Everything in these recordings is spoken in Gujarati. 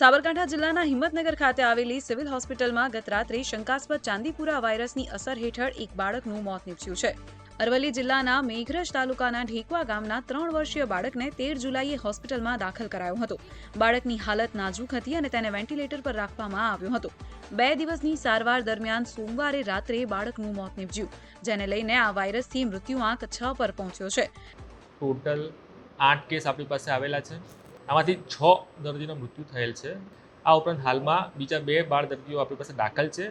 સાબરકાંઠા જિલ્લાના હિંમતનગર ખાતે આવેલી સિવિલ હોસ્પિટલમાં ગત રાત્રે શંકાસ્પદ ચાંદીપુરા વાયરસની અસર હેઠળ એક બાળકનું મોત નીપજ્યું છે. અરવલ્લી જિલ્લાના મેઘરજ તાલુકાના ઢેકવા ગામના ત્રણ વર્ષીય બાળકને તેર જુલાઈએ હોસ્પિટલમાં દાખલ કરાયો હતો. બાળકની હાલત નાજુક હતી અને તેને વેન્ટિલેટર પર રાખવામાં આવ્યો હતો. બે દિવસની સારવાર દરમિયાન સોમવારે રાત્રે બાળકનું મોત નીપજ્યું, જેને લઈને આ વાયરસથી મૃત્યુઆંક છ પર પહોંચ્યો છે. ટોટલ આઠ કેસ આપણી પાસે આવેલા છે. આમાંથી છ દર્દીનો મૃત્યુ થયેલ છે. આ ઉપરાંત હાલમાં બીજા બે બાળ દર્દીઓ આપણી પાસે દાખલ છે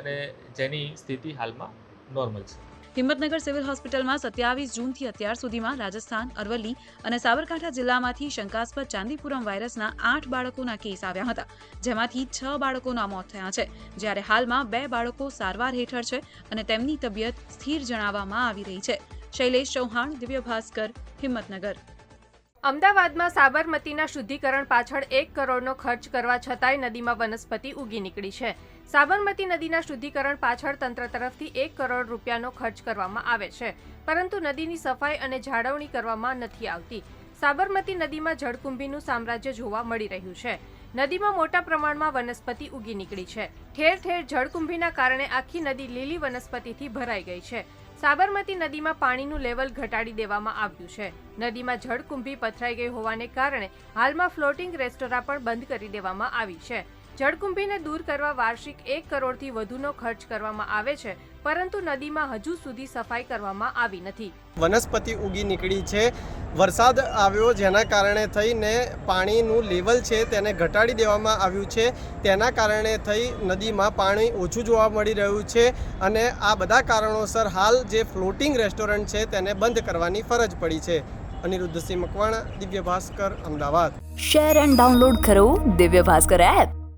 અને જેની સ્થિતિ હાલમાં નોર્મલ છે. હિંમતનગર સિવિલ હોસ્પિટલમાં સત્યાવીસ જૂનથી અત્યાર સુધીમાં રાજસ્થાન, અરવલ્લી અને સાબરકાંઠા જિલ્લામાંથી શંકાસ્પદ ચાંદીપુરમ વાયરસના આઠ બાળકોના કેસ આવ્યા હતા, જેમાંથી છ બાળકોના મોત થયા છે. જ્યારે હાલમાં બે બાળકો સારવાર હેઠળ છે અને તેમની તબિયત સ્થિર જણાવવામાં આવી રહી છે. શૈલેષ ચૌહાણ દિવ્ય ભાસ્કર હિંમતનગર. અમદાવાદમાં સાબરમતીના શુદ્ધિકરણ પાછળ એક કરોડનો ખર્ચ કરવા છતાંય નદીમાં વનસ્પતિ ઉગી નીકળી છે. સાબરમતી નદીના શુદ્ધિકરણ પાછળ તંત્ર તરફથી એક કરોડ રૂપિયાનો ખર્ચ કરવામાં આવે છે, પરંતુ નદીની સફાઈ અને જાળવણી કરવામાં નથી આવતી. સાબરમતી નદીમાં જળકુંભીનું સામ્રાજ્ય જોવા મળી રહ્યું છે. નદીમાં મોટા પ્રમાણમાં વનસ્પતિ ઉગી નીકળી છે. ઠેર ઠેર જળકુંભીના કારણે આખી નદી લીલી વનસ્પતિથી ભરાઈ ગઈ છે. સાબરમતી નદીમાં પાણીનું લેવલ ઘટાડી દેવામાં આવ્યું છે. નદીમાં જળકુંભી પથરાઈ ગઈ હોવાને કારણે હાલમાં ફ્લોટિંગ રેસ્ટોરાં પણ બંધ કરી દેવામાં આવી છે. જળકુંભીને દૂર કરવા વાર્ષિક એક કરોડથી વધુનો ખર્ચ કરવામાં આવે છે પરંતુ નદીમાં હજુ સુધી સફાઈ કરવામાં આવી નથી. વનસ્પતિ ઉગી નીકળી છે. વરસાદ આવ્યો જેના કારણે થઈને પાણીનું લેવલ છે તેને ઘટાડી દેવામાં આવ્યું છે. તેના કારણે થઈ નદીમાં પાણી ઓછું જોવા મળી રહ્યું છે અને આ બધા કારણોસર હાલ જે ફ્લોટિંગ રેસ્ટોરન્ટ છે તેને બંધ કરવાની ફરજ પડી છે. Anirudhsinh Makwana Divya Bhaskar Ahmedabad. Share and download કરો દિવ્ય ભાસ્કર એપ.